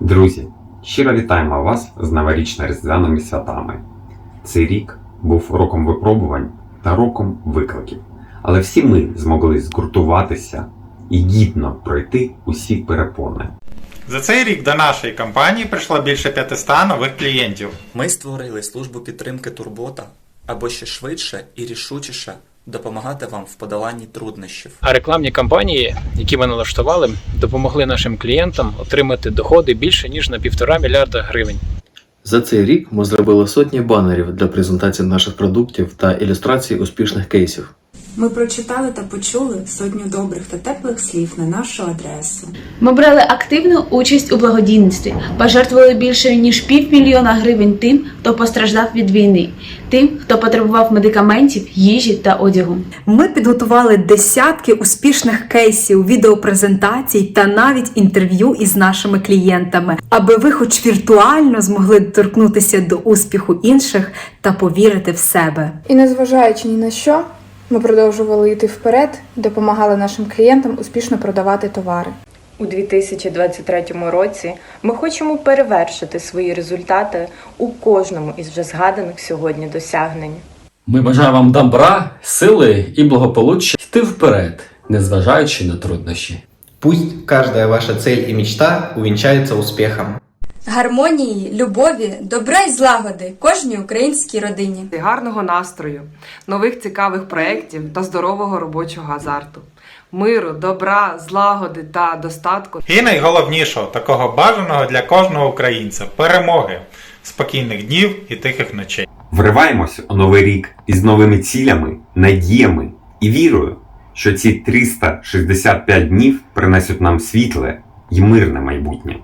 Друзі, щиро вітаємо вас з новорічно-різдвяними святами. Цей рік був роком випробувань та роком викликів. Але всі ми змогли згуртуватися і гідно пройти усі перепони. За цей рік до нашої компанії прийшло більше 500 нових клієнтів. Ми створили службу підтримки Турбота, або ще швидше і рішучіше допомагати вам в подоланні труднощів. А рекламні кампанії, які ми налаштували, допомогли нашим клієнтам отримати доходи більше ніж на півтора мільярда гривень. За цей рік ми зробили сотні банерів для презентації наших продуктів та ілюстрації успішних кейсів. Ми прочитали та почули сотню добрих та теплих слів на нашу адресу. Ми брали активну участь у благодійництві, пожертвували більше ніж півмільйона гривень тим, хто постраждав від війни, тим, хто потребував медикаментів, їжі та одягу. Ми підготували десятки успішних кейсів, відеопрезентацій та навіть інтерв'ю із нашими клієнтами, аби ви, хоч віртуально, змогли доторкнутися до успіху інших та повірити в себе. І незважаючи ні на що, ми продовжували йти вперед і допомагали нашим клієнтам успішно продавати товари. У 2023 році ми хочемо перевершити свої результати у кожному із вже згаданих сьогодні досягнень. Ми бажаємо вам добра, сили і благополуччя йти вперед, незважаючи на труднощі. Пусть каждая ваша цель и мечта увенчается успехом. Гармонії, любові, добра й злагоди кожній українській родині. гарного настрою, нових цікавих проєктів та здорового робочого азарту, миру, добра, злагоди та достатку. І найголовнішого, такого бажаного для кожного українця перемоги, спокійних днів і тихих ночей. Вриваємось у новий рік із новими цілями, надіями і вірою, що ці 365 днів принесуть нам світле і мирне майбутнє.